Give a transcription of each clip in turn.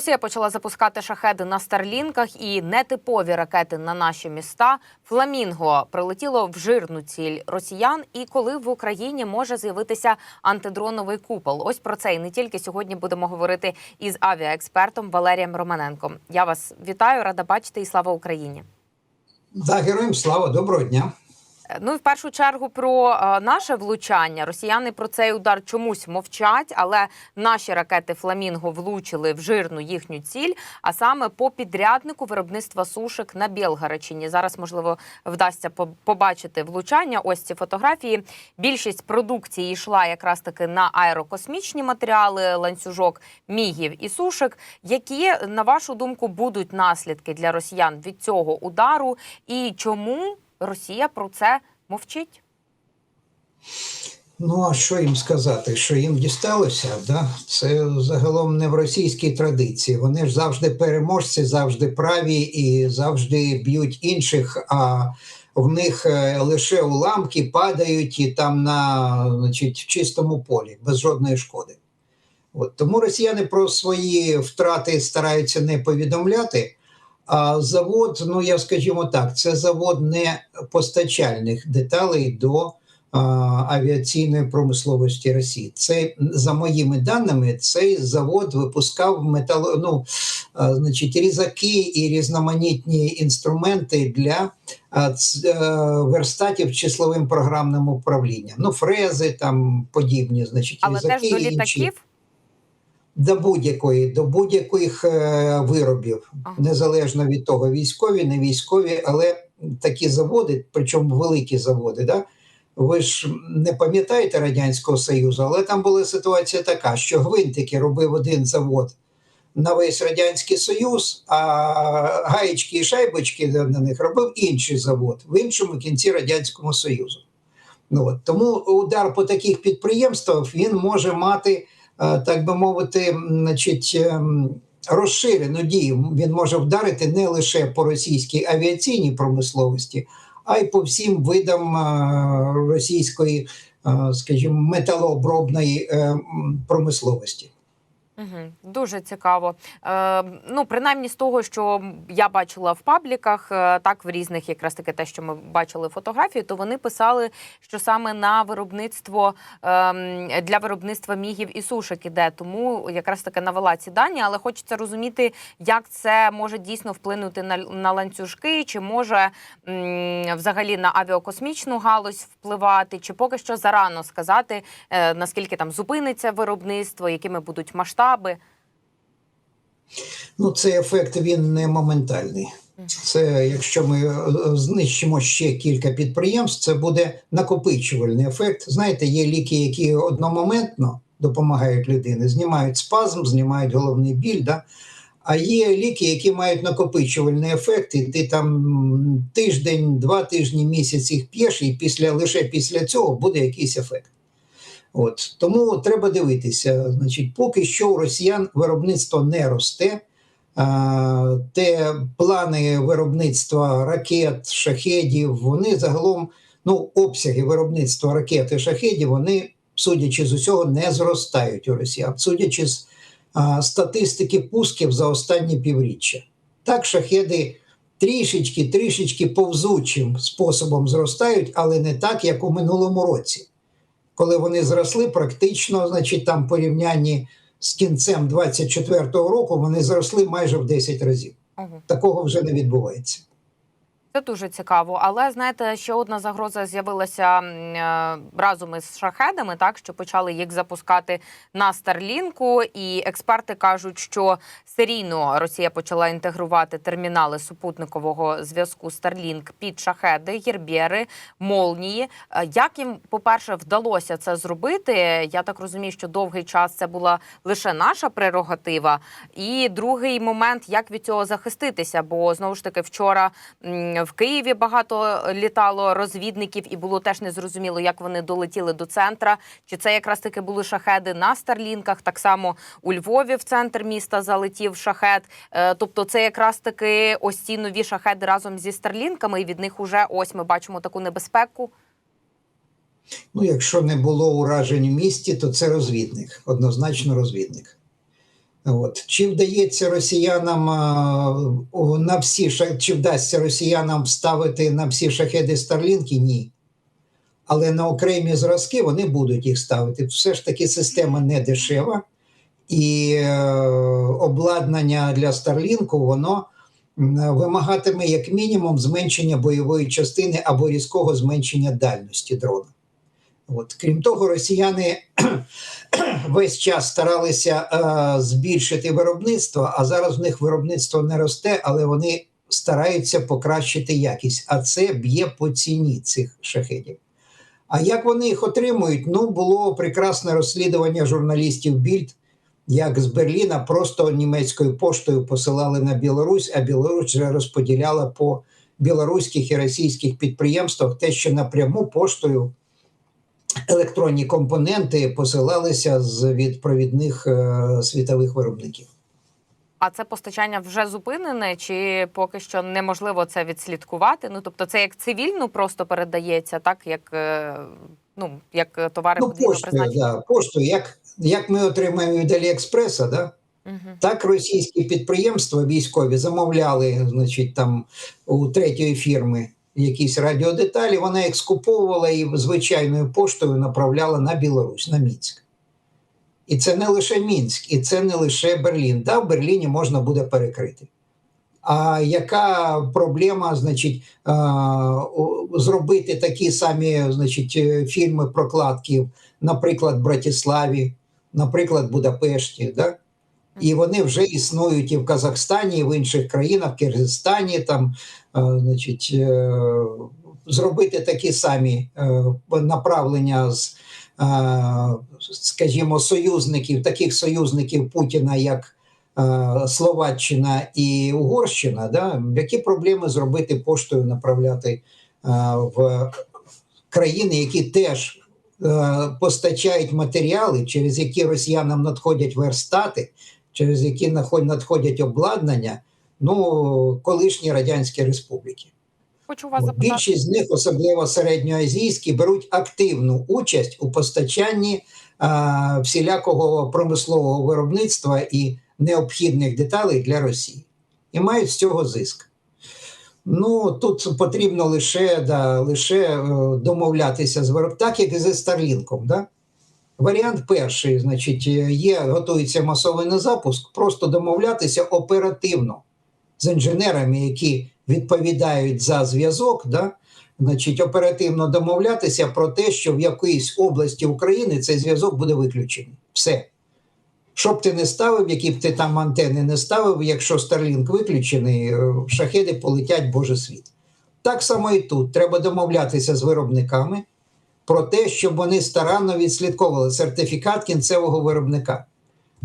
Росія почала запускати шахеди на старлінках і нетипові ракети на наші міста. Фламінго прилетіло в жирну ціль росіян. І коли в Україні може з'явитися антидроновий купол? Ось про це і не тільки сьогодні будемо говорити із авіаекспертом Валерієм Романенком. Я вас вітаю, рада бачити і слава Україні. Да, героям слава, доброго дня. Ну і в першу чергу про е, наше влучання. Росіяни про цей удар чомусь мовчать, але наші ракети Фламінго влучили в жирну їхню ціль, а саме по підряднику виробництва сушек на Білгаричині. Зараз можливо вдасться побачити влучання. Ось ці фотографії. Більшість продукції йшла якраз таки на аерокосмічні матеріали, ланцюжок мігів і сушек. Які на вашу думку будуть наслідки для росіян від цього удару, і чому Росія про це мовчить? Ну а що їм сказати? Що їм дісталося? Да? Це загалом не в російській традиції. Вони ж завжди переможці, завжди праві і завжди б'ють інших. А в них е, лише уламки падають і там на значить, чистому полі, без жодної шкоди. От тому росіяни про свої втрати стараються не повідомляти. А завод, ну я скажімо так, це завод не постачальних деталей до а, авіаційної промисловості Росії. Це за моїми даними, цей завод випускав метало, ну, а, значить, різаки і різноманітні інструменти для а, ц, а, верстатів числовим програмним управлінням. Ну, фрези там подібні, значить, Але різаки теж до і інші. До будь-якої, до будь-яких е, виробів, незалежно від того, військові, не військові, але такі заводи, причому великі заводи, да? ви ж не пам'ятаєте Радянського Союзу, але там була ситуація така, що гвинтики робив один завод на весь Радянський Союз, а гаєчки і шайбочки на них робив інший завод в іншому кінці Радянського Союзу. Ну, от. Тому удар по таких підприємствах він може мати так би мовити, значить, ем, розширену дію. Він може вдарити не лише по російській авіаційній промисловості, а й по всім видам е, російської, е, скажімо, металообробної е, промисловості. Угу, дуже цікаво. Е, ну, принаймні з того, що я бачила в пабліках, е, так в різних, якраз таки те, що ми бачили фотографії, то вони писали, що саме на виробництво е, для виробництва мігів і сушок іде. Тому якраз таки навела ці дані, але хочеться розуміти, як це може дійсно вплинути на, на ланцюжки, чи може м, взагалі на авіакосмічну галузь впливати, чи поки що зарано сказати, е, наскільки там зупиниться виробництво, якими будуть масштаби. Ну, цей ефект він не моментальний. Це якщо ми е, знищимо ще кілька підприємств, це буде накопичувальний ефект. Знаєте, є ліки, які одномоментно допомагають людині, знімають спазм, знімають головний біль. Да? А є ліки, які мають накопичувальний ефект, і ти там тиждень, два тижні, місяць їх п'єш, і після лише після цього буде якийсь ефект. От тому треба дивитися. Значить, поки що у росіян виробництво не росте. А, Те плани виробництва ракет, шахедів, вони загалом, ну, обсяги виробництва ракет і шахедів, вони, судячи з усього, не зростають у росіян, судячи з а, статистики пусків за останні півріччя. Так, шахеди трішечки, трішечки повзучим способом зростають, але не так, як у минулому році коли вони зросли, практично, значить, там порівнянні з кінцем 24-го року вони зросли майже в 10 разів. Такого вже не відбувається. Це дуже цікаво. Але знаєте, ще одна загроза з'явилася е, разом із шахедами, так що почали їх запускати на Старлінку. І експерти кажуть, що серійно Росія почала інтегрувати термінали супутникового зв'язку Starlink під шахеди, гірбєри, молнії. Е, Як їм, по-перше, вдалося це зробити? Я так розумію, що довгий час це була лише наша прерогатива. І другий момент, як від цього захиститися, бо знову ж таки вчора. В Києві багато літало розвідників, і було теж незрозуміло, як вони долетіли до центра. Чи це якраз таки були шахеди на Старлінках? Так само у Львові в центр міста залетів шахет. Е, Тобто, це якраз таки ось ці нові шахеди разом зі Старлінками, і від них уже ось ми бачимо таку небезпеку. Ну, якщо не було уражень в місті, то це розвідник, однозначно розвідник. От. Чи вдається росіянам на всі чи вдасться росіянам вставити на всі шахеди Старлінки? Ні. Але на окремі зразки вони будуть їх ставити. Все ж таки система не дешева, і е, обладнання для Старлінку воно вимагатиме як мінімум зменшення бойової частини або різкого зменшення дальності дрона. От. Крім того, росіяни весь час старалися е, збільшити виробництво, а зараз в них виробництво не росте, але вони стараються покращити якість. А це б'є по ціні цих шахедів. А як вони їх отримують? Ну, було прекрасне розслідування журналістів Більд, як з Берліна просто німецькою поштою посилали на Білорусь, а Білорусь вже розподіляла по білоруських і російських підприємствах те, що напряму поштою електронні компоненти посилалися з від провідних е, світових виробників. А це постачання вже зупинене, чи поки що неможливо це відслідкувати? Ну тобто, це як цивільну просто передається, так як е, ну як товари Ну, поштою, да, поштою, як, як ми отримаємо від Аліекспреса, да? Угу. так російські підприємства військові замовляли, значить, там у третьої фірми якісь радіодеталі, вона їх скуповувала і звичайною поштою направляла на Білорусь, на Мінськ. І це не лише Мінськ, і це не лише Берлін. Да, в Берліні можна буде перекрити. А яка проблема, значить, зробити такі самі значить, е, фільми прокладки, наприклад, в Братиславі, наприклад, Будапешті, да? І вони вже існують і в Казахстані, і в інших країнах, в Киргизстані, там, е, значить, е, зробити такі самі е, направлення з, скажімо, союзників, таких союзників Путіна, як Словаччина і Угорщина, да? які проблеми зробити поштою направляти в країни, які теж постачають матеріали, через які росіянам надходять верстати, через які надходять обладнання, ну, колишні радянські республіки. Хочу вас запитати. Більшість з них, особливо середньоазійські, беруть активну участь у постачанні а, всілякого промислового виробництва і необхідних деталей для Росії і мають з цього зиск. Ну тут потрібно лише, да, лише е, домовлятися з виробником, так як і зі Старлінком. Да? Варіант перший, значить, е, є, готується масовий на запуск, просто домовлятися оперативно з інженерами, які відповідають за зв'язок, да? значить, оперативно домовлятися про те, що в якоїсь області України цей зв'язок буде виключений. Все. Що б ти не ставив, які б ти там антени не ставив, якщо Starlink виключений, е, шахеди полетять Боже світ. Так само і тут. Треба домовлятися з виробниками про те, щоб вони старанно відслідковували сертифікат кінцевого виробника.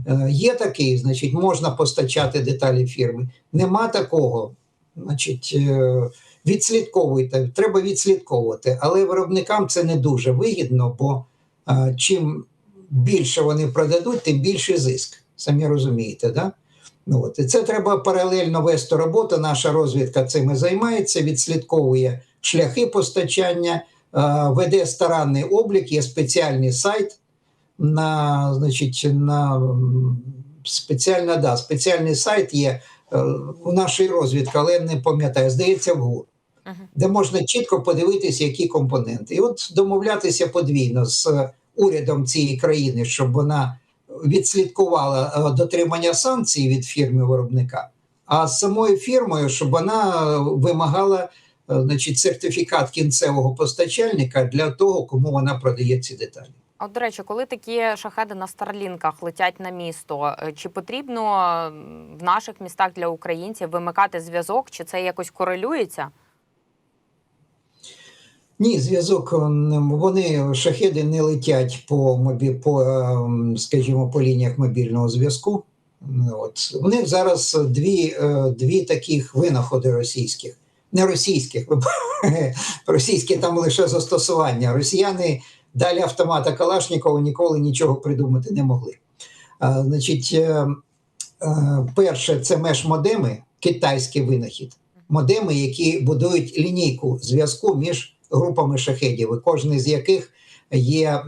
Е, Є такий, значить, можна постачати деталі фірми. Нема такого. Значить, е, відслідковуйте, треба відслідковувати. Але виробникам це не дуже вигідно, бо е, чим більше вони продадуть, тим більший зиск. Самі розумієте, да? Ну, от. І це треба паралельно вести роботу. Наша розвідка цим і займається, відслідковує шляхи постачання, веде старанний облік, є спеціальний сайт на, значить, на спеціальна, да, спеціальний сайт є е, у нашій розвідки, але не пам'ятаю, здається, в ГУР, Мгм. де можна чітко подивитися, які компоненти. І от домовлятися подвійно з е, урядом цієї країни, щоб вона відслідкувала е, дотримання санкцій від фірми виробника, а з самою фірмою, щоб вона е, вимагала е, значить, сертифікат кінцевого постачальника для того, кому вона продає ці деталі. От, до речі, коли такі шахеди на старлінках летять на місто, е, чи потрібно в наших містах для українців вимикати зв'язок, чи це якось корелюється? Ні, зв'язок е, вони шахеди не летять по мобі, по, скажімо, по лініях мобільного зв'язку. От у них зараз дві, е, дві таких винаходи російських, не російських, російські там лише застосування. Росіяни далі автомата Калашнікова ніколи нічого придумати не могли. А, значить, е, е, перше, це меж-модеми, китайський винахід. Модеми, які будують лінійку зв'язку між групами шахедів, кожен з яких є е,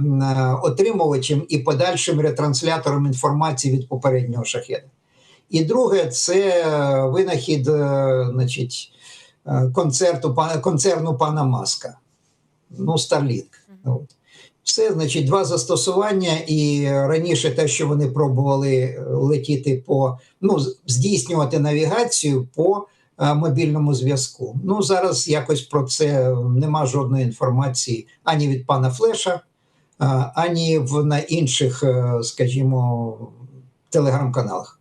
отримувачем і подальшим ретранслятором інформації від попереднього шахеда. І друге, це винахід значить, концерту, пана- концерну пана Маска. Ну, Starlink. От. Все, значить, два застосування, і раніше те, що вони пробували е, летіти по ну, здійснювати навігацію по е, мобільному зв'язку. Ну, зараз якось про це нема жодної інформації ані від пана Флеша, е, ані в на інших, е, скажімо, телеграм-каналах.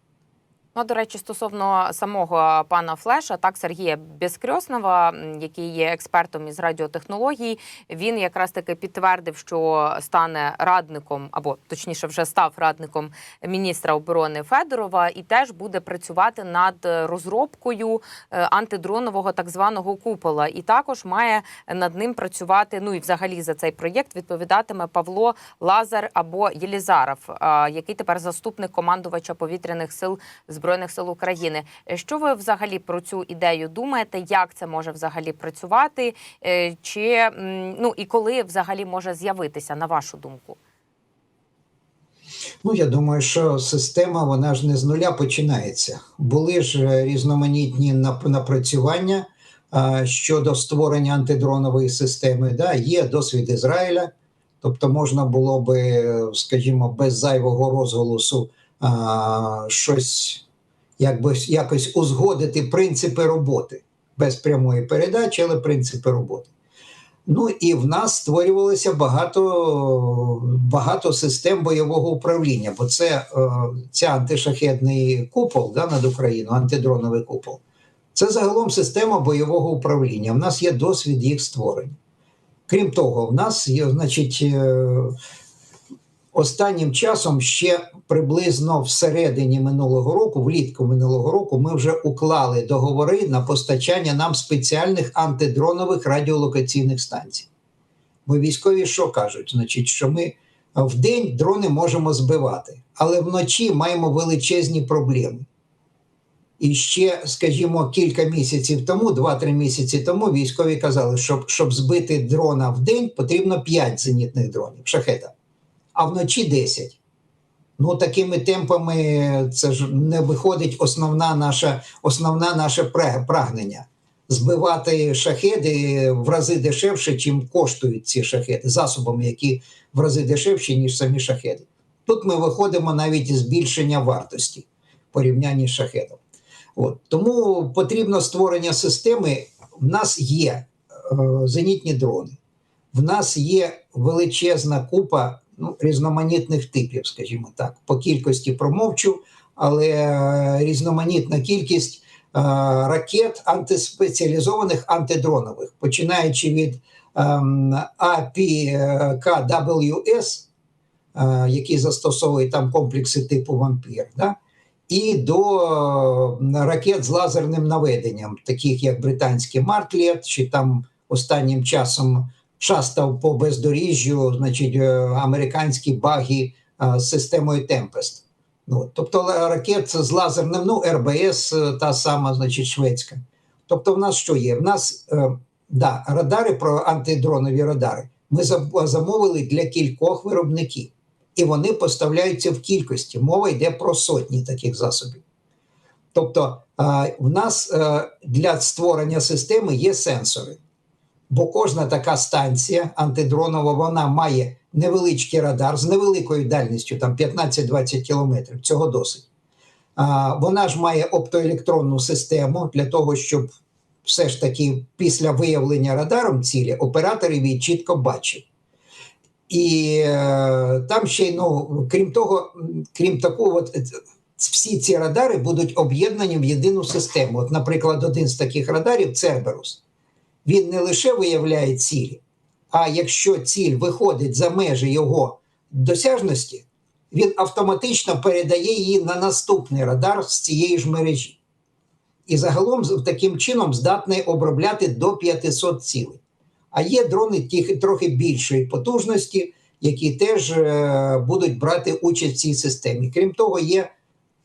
Ну, до речі, стосовно самого пана Флеша, так Сергія Безкрьоснова, який є експертом із радіотехнологій, він якраз таки підтвердив, що стане радником, або точніше, вже став радником міністра оборони Федорова, і теж буде працювати над розробкою е, антидронового так званого купола. І також має над ним працювати. Ну і взагалі за цей проєкт відповідатиме Павло Лазар або Єлізаров, який тепер заступник командувача повітряних сил збройних сил України. Е, Що ви взагалі про цю ідею думаєте? Як це може взагалі працювати? Е, Чи ну і коли взагалі може з'явитися, на вашу думку? Ну, я думаю, що система вона ж не з нуля починається. Були ж е, різноманітні напрацювання а, щодо створення антидронової системи. Да, є досвід Ізраїля, тобто можна було би, скажімо, без зайвого розголосу а, щось якби якось узгодити принципи роботи без прямої передачі, але принципи роботи. Ну і в нас створювалося багато, багато систем бойового управління, бо це е, ця антишахетний купол да, над Україною, антидроновий купол. Це загалом система бойового управління. В нас є досвід їх створення. Крім того, в нас є, значить, е, останнім часом ще приблизно всередині минулого року, влітку минулого року, ми вже уклали договори на постачання нам спеціальних антидронових радіолокаційних станцій. Бо військові що кажуть? Значить, що ми в день дрони можемо збивати, але вночі маємо величезні проблеми. І ще, скажімо, кілька місяців тому, 2-3 місяці тому, військові казали, що щоб збити дрона в день, потрібно 5 зенітних дронів, шахета, а вночі 10. Ну, такими темпами це ж не виходить основна наша, основна наше прагнення. Збивати шахеди в рази дешевше, чим коштують ці шахеди, засобами, які в рази дешевші, ніж самі шахеди. Тут ми виходимо навіть збільшення вартості в порівнянні з шахедом. От. Тому потрібно створення системи. В нас є е, зенітні дрони, в нас є величезна купа ну, різноманітних типів, скажімо так, по кількості промовчу, але е, різноманітна кількість е, ракет антиспеціалізованих антидронових, починаючи від ем, APKWS, е, які застосовують там комплекси типу вампір, да? і до ракет з лазерним наведенням, таких як британський Мартлет, чи там останнім часом шастав по бездоріжжю, значить, е, американські баги е, з системою Tempest. Ну, тобто ракет з лазерним, ну, РБС е, та сама, значить, шведська. Тобто, в нас що є? В нас е, да, радари про антидронові радари. Ми замовили для кількох виробників, і вони поставляються в кількості. Мова йде про сотні таких засобів. Тобто, е, в нас е, для створення системи є сенсори. Бо кожна така станція антидронова вона має невеличкий радар з невеликою дальністю, там 15-20 кілометрів. Цього досить. А, вона ж має оптоелектронну систему для того, щоб все ж таки після виявлення радаром цілі оператор її чітко бачив. І е, там ще ну, крім того, крім такого, от, е, всі ці радари будуть об'єднані в єдину систему. От, наприклад, один з таких радарів Церберус він не лише виявляє цілі, а якщо ціль виходить за межі його досяжності, він автоматично передає її на наступний радар з цієї ж мережі. І загалом таким чином здатний обробляти до 500 цілей. А є дрони ті- трохи більшої потужності, які теж е, будуть брати участь в цій системі. Крім того, є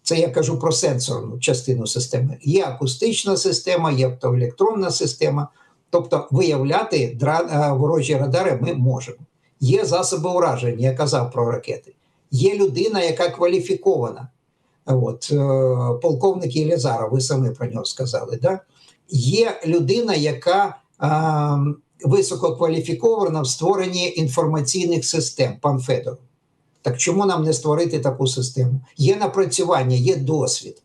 це я кажу про сенсорну частину системи. Є акустична система, є оптоелектронна система. Тобто виявляти е, ворожі радари ми можемо. є засоби ураження, я казав про ракети. Є людина, яка кваліфікована. От, е, полковник Єлізаров, ви самі про нього сказали. Да? Є людина, яка е, висококваліфікована в створенні інформаційних систем, пан Федоров. Так чому нам не створити таку систему? Є напрацювання, є досвід.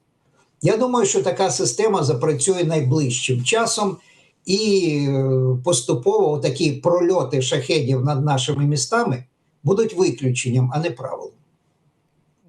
Я думаю, що така система запрацює найближчим часом, і е, поступово такі прольоти шахедів над нашими містами будуть виключенням, а не правилом.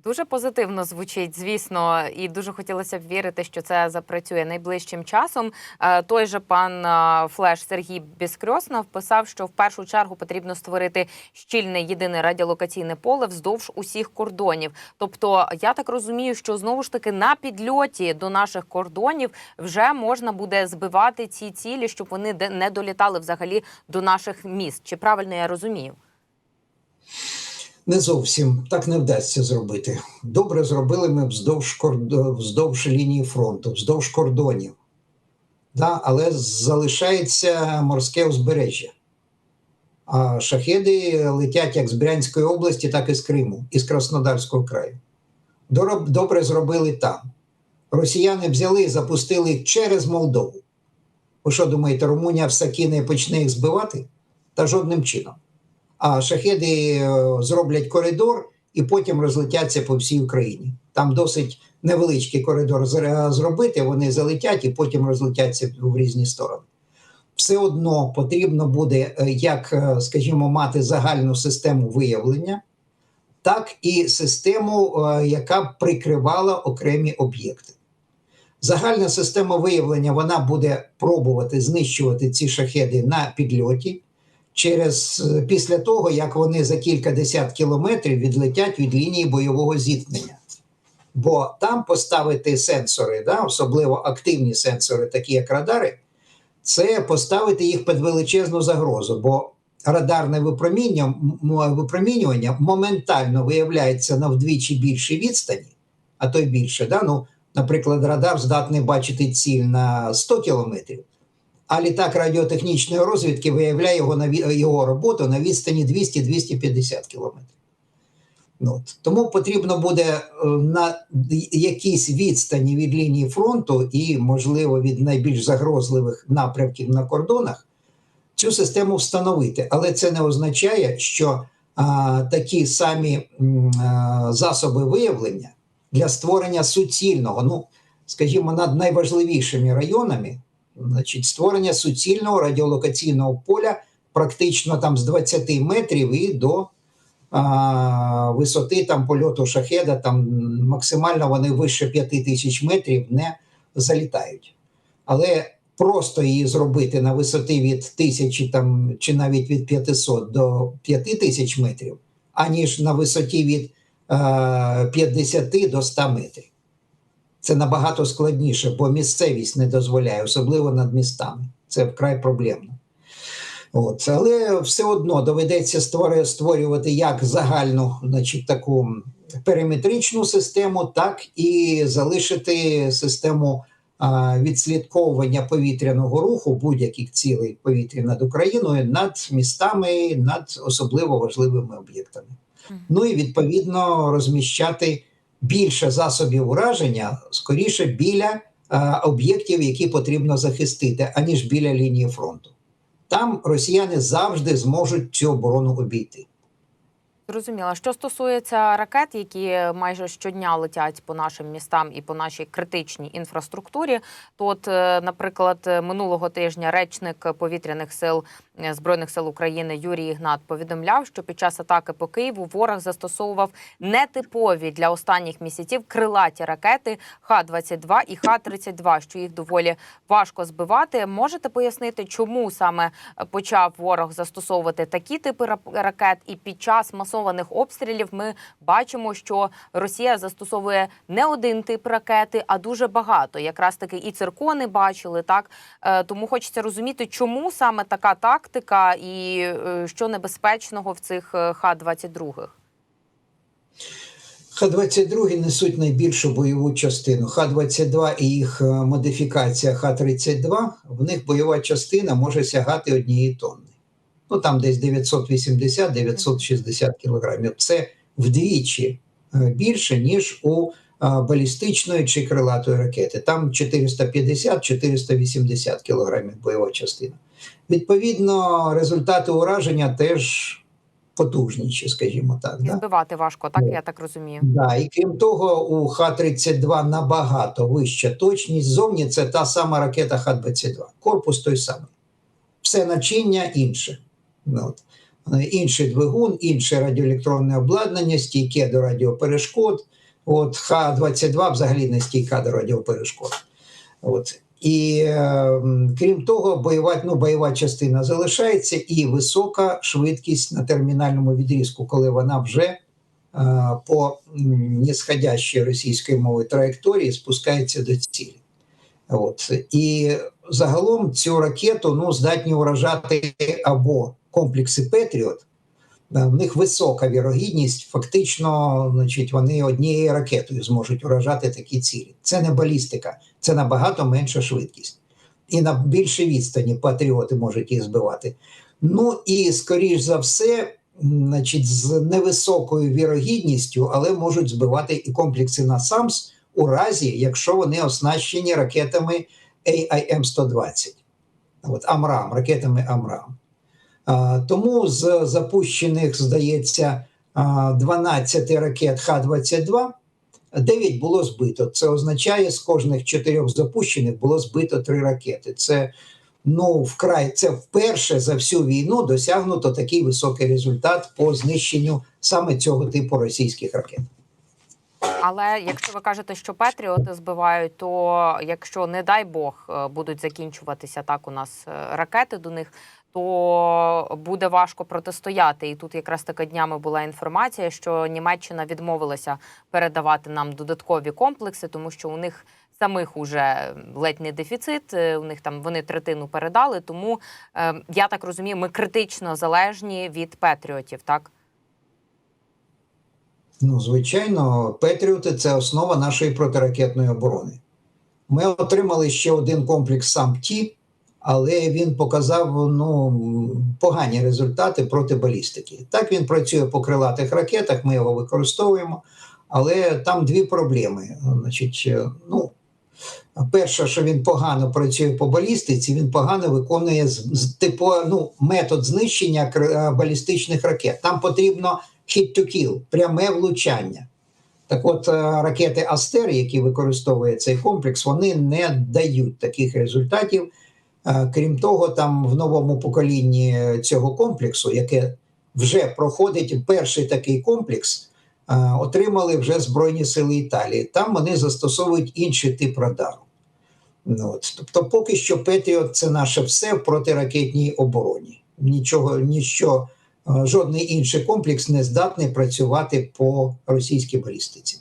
Дуже позитивно звучить, звісно, і дуже хотілося б вірити, що це запрацює найближчим часом. Е, Той же пан е, Флеш Сергій Біскрьоснов писав, що в першу чергу потрібно створити щільне єдине радіолокаційне поле вздовж усіх кордонів. Тобто, я так розумію, що знову ж таки на підльоті до наших кордонів вже можна буде збивати ці цілі, щоб вони не долітали взагалі до наших міст. Чи правильно я розумію? Не зовсім так не вдасться зробити. Добре зробили ми вздовж, вздовж лінії фронту, вздовж кордонів. Да, але залишається морське узбережжя. А шахеди летять як з Брянської області, так і з Криму, і з Краснодарського краю. Добре зробили там. Росіяни взяли і запустили через Молдову. Ви що думаєте, Румунія все кине і почне їх збивати? Та жодним чином а шахеди е, зроблять коридор і потім розлетяться по всій Україні. Там досить невеличкий коридор зробити, вони залетять і потім розлетяться в різні сторони. Все одно потрібно буде е, як, е, скажімо, мати загальну систему виявлення, так і систему, е, яка б прикривала окремі об'єкти. Загальна система виявлення вона буде пробувати знищувати ці шахеди на підльоті через е, після того, як вони за кілька десят кілометрів відлетять від лінії бойового зіткнення. Бо там поставити сенсори, да, особливо активні сенсори, такі як радари, це поставити їх під величезну загрозу, бо радарне випромінювання, моментально виявляється на вдвічі більшій відстані, а то й більше. Да? Ну, наприклад, радар здатний бачити ціль на 100 кілометрів, а літак радіотехнічної розвідки виявляє його, його роботу на відстані 200-250 кілометрів. Ну, от. Тому потрібно буде е, на якійсь відстані від лінії фронту і, можливо, від найбільш загрозливих напрямків на кордонах цю систему встановити. Але це не означає, що а, такі самі а, засоби виявлення для створення суцільного, ну, скажімо, над найважливішими районами, значить, створення суцільного радіолокаційного поля практично там з 20 метрів і до а, висоти там польоту шахеда, там максимально вони вище 5 тисяч метрів не залітають. Але просто її зробити на висоті від тисячі там, чи навіть від 500 до 5 тисяч метрів, аніж на висоті від е, 50 до 100 метрів. Це набагато складніше, бо місцевість не дозволяє, особливо над містами. Це вкрай проблемно. От. Але все одно доведеться створювати як загальну, значить, таку периметричну систему, так і залишити систему а, відслідковування повітряного руху будь-яких цілей повітря над Україною, над містами, над особливо важливими об'єктами. Ну і відповідно розміщати більше засобів ураження скоріше біля а, об'єктів, які потрібно захистити, аніж біля лінії фронту. Там росіяни завжди зможуть цю оборону обійти. Зрозуміла. Що стосується ракет, які майже щодня летять по нашим містам і по нашій критичній інфраструктурі, то, от, е, наприклад, минулого тижня речник повітряних сил е, збройних сил України Юрій Ігнат повідомляв, що під час атаки по Києву ворог застосовував нетипові для останніх місяців крилаті ракети Х-22 і Х-32, що їх доволі важко збивати. Можете пояснити, чому саме почав ворог застосовувати такі типи ракет, і під час масованих обстрілів ми бачимо, що Росія застосовує не один тип ракети, а дуже багато. Якраз таки і циркони бачили так. Е, Тому хочеться розуміти, чому саме така тактика і е, що небезпечного в цих е, Х-22. Х-22 несуть найбільшу бойову частину. Х-22 і їх е, модифікація Х-32, в них бойова частина може сягати однієї тонни. ну там десь 980-960 кілограмів. Це вдвічі більше, ніж у балістичної чи крилатої ракети. Там 450-480 кілограмів бойова частина. Відповідно, результати ураження теж потужніші, скажімо так. І Да? важко, так я так розумію. Да, і крім того, у Х-32 набагато вища точність. Зовні це та сама ракета Х-22. Корпус той самий. Все начиння інше. Ну, от. Е, Інший двигун, інше радіоелектронне обладнання, стійке до радіоперешкод. От Х-22 взагалі стійка до радіоперешкод. От. І е, крім того, бойова, ну, бойова частина залишається і висока швидкість на термінальному відрізку, коли вона вже е, по нисходящій російської мови траєкторії спускається до цілі. От. І загалом цю ракету ну, здатні уражати або комплекси Петріот. Е, В них висока вірогідність, фактично, значить, вони однією ракетою зможуть уражати такі цілі. Це не балістика, це набагато менша швидкість. І на більшій відстані патріоти можуть їх збивати. Ну і скоріш за все, значить, з невисокою вірогідністю, але можуть збивати і комплекси НАСАМС у разі, якщо вони оснащені ракетами AIM-120, от Амрам, ракетами Амрам. Тому з запущених, здається, а, 12 ракет Х-22 9 було збито. Це означає, з кожних чотирьох запущених було збито три ракети. Це ну вкрай це вперше за всю війну досягнуто такий високий результат по знищенню саме цього типу російських ракет. Але якщо ви кажете, що Петріоти збивають, то якщо, не дай Бог, е, будуть закінчуватися так у нас е, ракети до них, то буде важко протистояти. І тут якраз таки днями була інформація, що Німеччина відмовилася передавати нам додаткові комплекси, тому що у них самих уже ледь не дефіцит. е, У них там вони третину передали. Тому е, я так розумію, ми критично залежні від Петріотів, так. Ну, звичайно, Петріоти це основа нашої протиракетної оборони. Ми отримали ще один комплекс сам ті, але він показав ну, погані результати проти балістики. Так він працює по крилатих ракетах, ми його використовуємо, але там дві проблеми. Значить, е, ну, перше, що він погано працює по балістиці, він погано виконує типу, ну, метод знищення е, балістичних ракет. Там потрібно hit to kill, пряме влучання. Так от е, ракети Астер, які використовує цей комплекс, вони не дають таких результатів. Е, Крім того, там в новому поколінні цього комплексу, яке вже проходить перший такий комплекс, е, отримали вже Збройні Сили Італії. Там вони застосовують інший тип радару. Ну, от. Тобто, поки що Петріот це наше все в протиракетній обороні. Нічого, ніщо, е, жодний інший комплекс не здатний працювати по російській балістиці.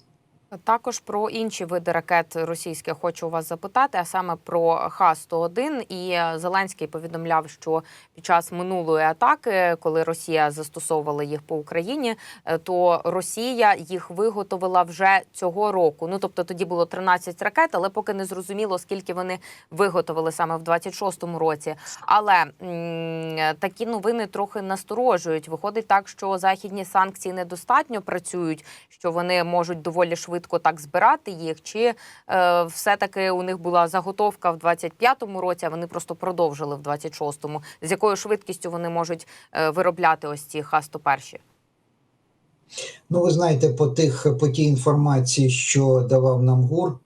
Також про інші види ракет російських хочу вас запитати, а саме про Х-101. І Зеленський повідомляв, що під час минулої атаки, коли Росія застосовувала їх по Україні, е, то Росія їх виготовила вже цього року. Ну тобто тоді було 13 ракет, але поки не зрозуміло, скільки вони виготовили саме в 26-му році. Але такі новини трохи насторожують. Виходить так, що західні санкції недостатньо працюють, що вони можуть доволі швидко так збирати їх, чи е, все-таки у них була заготовка в 25-му році, а вони просто продовжили в 26-му. З якою швидкістю вони можуть е, виробляти ось ці Х-101? Ну, ви знаєте, по тих по тій інформації, що давав нам ГУР,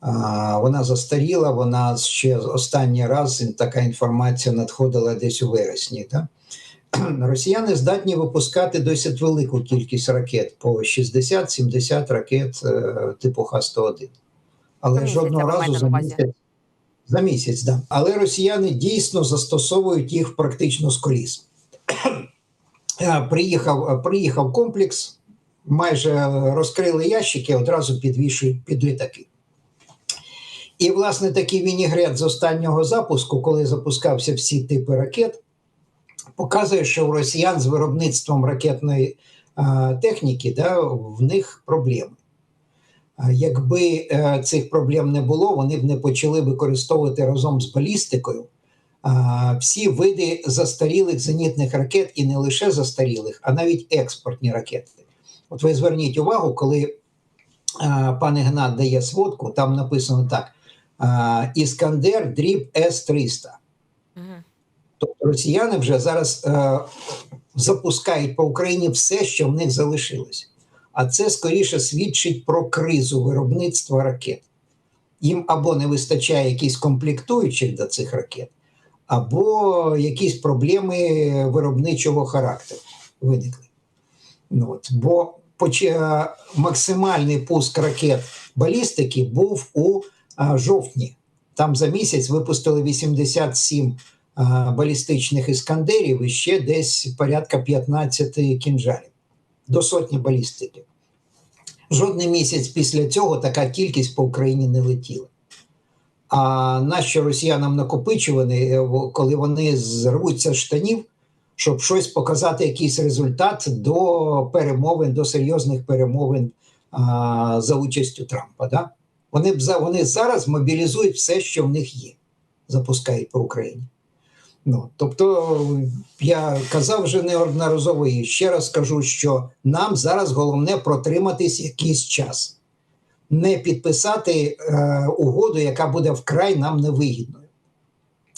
а, вона застаріла. Вона ще останній раз така інформація надходила десь у вересні. Да? Росіяни здатні випускати досить велику кількість ракет по 60-70 ракет е, типу Х-101. Але місяць, жодного разу за місяць. За місяць, да. Але росіяни дійсно застосовують їх практично скрізь. Е, Приїхав, приїхав комплекс, майже розкрили ящики, одразу підвішують під літаки. І, власне, такий вінігрет з останнього запуску, коли запускався всі типи ракет, показує, що у росіян з виробництвом ракетної а, техніки да, в них проблеми. Якби е, цих проблем не було, вони б не почали використовувати разом з балістикою всі види застарілих зенітних ракет, і не лише застарілих, а навіть експортні ракети. От ви зверніть увагу, коли а, пан Ігнат дає сводку, там написано так: Іскандер дріб С-300. Тобто росіяни вже зараз е, запускають по Україні все, що в них залишилось. А це скоріше свідчить про кризу виробництва ракет. Їм або не вистачає якихось комплектуючих до цих ракет, або якісь проблеми виробничого характеру виникли. Ну, от, бо поч- е, максимальний пуск ракет балістики був у е, жовтні. Там за місяць випустили 87 а, балістичних іскандерів і ще десь порядка 15 кінжалів до сотні балістиків. Жодний місяць після цього така кількість по Україні не летіла. А нащо росіянам накопичувані, е, коли вони зрвуться з штанів, щоб щось показати, якийсь результат до перемовин, до серйозних перемовин а, за участю Трампа. Да? Вони, вони зараз мобілізують все, що в них є, запускають по Україні. Ну, тобто, я казав вже неодноразово і ще раз кажу, що нам зараз головне протриматись якийсь час, не підписати е, угоду, яка буде вкрай нам невигідною.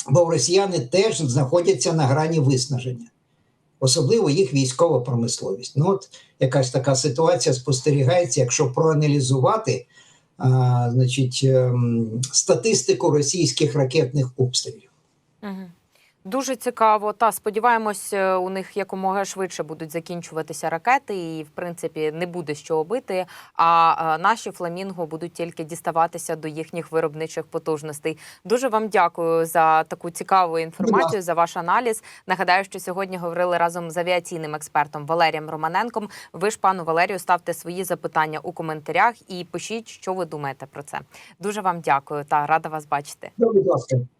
Бо росіяни теж знаходяться на грані виснаження, особливо їх військова промисловість. Ну, от якась така ситуація спостерігається, якщо проаналізувати а, значить, ем, статистику російських ракетних обстрілів. Мгм. Дуже цікаво. Та сподіваємось, е, у них якомога швидше будуть закінчуватися ракети, і в принципі не буде що бити. А е, наші фламінго будуть тільки діставатися до їхніх виробничих потужностей. Дуже вам дякую за таку цікаву інформацію, за ваш аналіз. Нагадаю, що сьогодні говорили разом з авіаційним експертом Валерієм Романенком. Ви ж пану Валерію ставте свої запитання у коментарях і пишіть, що ви думаєте про це. Дуже вам дякую та рада вас бачити.